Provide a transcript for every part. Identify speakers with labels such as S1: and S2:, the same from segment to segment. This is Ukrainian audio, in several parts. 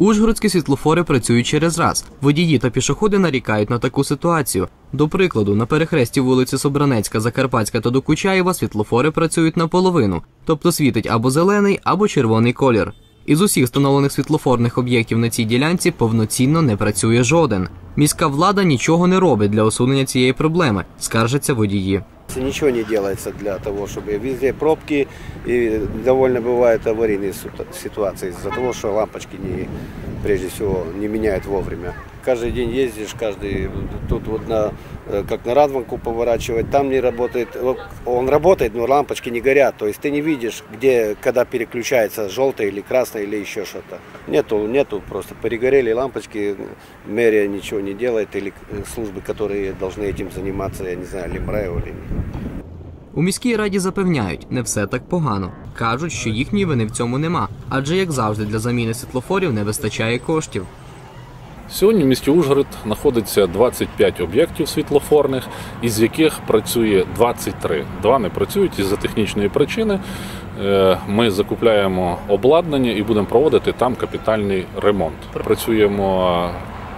S1: Ужгородські світлофори працюють через раз. Водії та пішоходи нарікають на таку ситуацію. До прикладу, на перехресті вулиці Собранецька, Закарпатська та Докучаєва світлофори працюють наполовину, тобто світить або зелений, або червоний колір. Із усіх встановлених світлофорних об'єктів на цій ділянці повноцінно не працює жоден. Міська влада нічого не робить для усунення цієї проблеми, скаржаться водії.
S2: Ничего не делается для того, чтобы везде пробки и довольно бывают аварийные су- ситуации из-за того, что лампочки не, прежде всего не меняют вовремя. Каждый день ездишь, каждый тут вот на, э, как на Радванку поворачивать, там не работает, вот он работает, но лампочки не горят, то есть ты не видишь, где, когда переключается желтое или красное или еще что-то. Нету, нету, просто перегорели лампочки, мэрия ничего не делает или э, службы, которые должны этим заниматься, я не знаю, Лимраева или
S1: У міській раді запевняють, не все так погано. Кажуть, що їхньої вини в цьому нема, адже як завжди для заміни світлофорів не вистачає коштів.
S3: Сьогодні в місті Ужгород знаходиться 25 об'єктів світлофорних, із яких працює 23. Два не працюють із-за технічної причини. Е, Ми закупляємо обладнання і будемо проводити там капітальний ремонт. Працюємо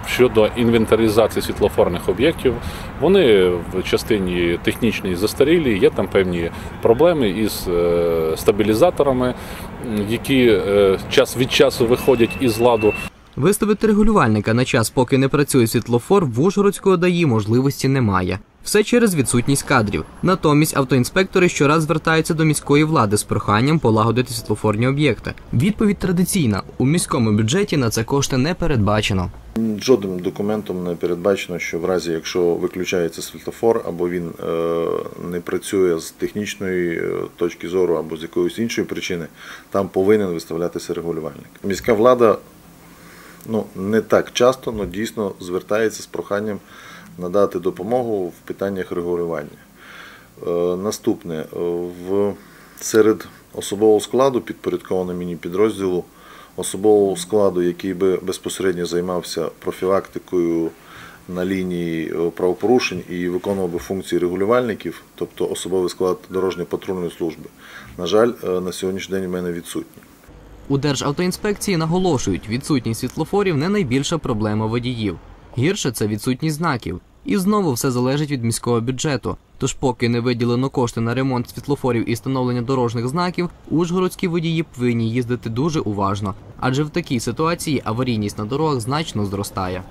S3: щодо інвентаризації світлофорних об'єктів. Вони в частині технічній застарілі, є там певні проблеми із е, стабілізаторами, які е, час від часу виходять із ладу.
S1: Виставити регулювальника на час, поки не працює світлофор, в Ужгородського ДАІ можливості немає. Все через відсутність кадрів. Натомість автоінспектори щораз звертаються до міської влади з проханням полагодити світлофорні об'єкти. Відповідь традиційна: у міському бюджеті на це кошти не передбачено.
S4: Жодним документом не передбачено, що в разі, якщо виключається світлофор, або він е, не працює з технічної е, точки зору, або з якоїсь іншої причини, там повинен виставлятися регулювальник. Міська влада ну, не так часто, але дійсно звертається з проханням надати допомогу в питаннях регулювання. Е, Наступне е, в серед особового складу підпорядкованого мені підрозділу, особового складу, який би безпосередньо займався профілактикою на лінії е, правопорушень і виконував би функції регулювальників, тобто особовий склад дорожньо-патрульної служби. На жаль, на сьогоднішній день у мене відсутній.
S1: У Державтоінспекції наголошують, відсутність світлофорів не найбільша проблема водіїв. Гірше це відсутність знаків. І знову все залежить від міського бюджету. Тож, поки не виділено кошти на ремонт світлофорів і встановлення дорожніх знаків, ужгородські водії повинні їздити дуже уважно, адже в такій ситуації аварійність на дорогах значно зростає.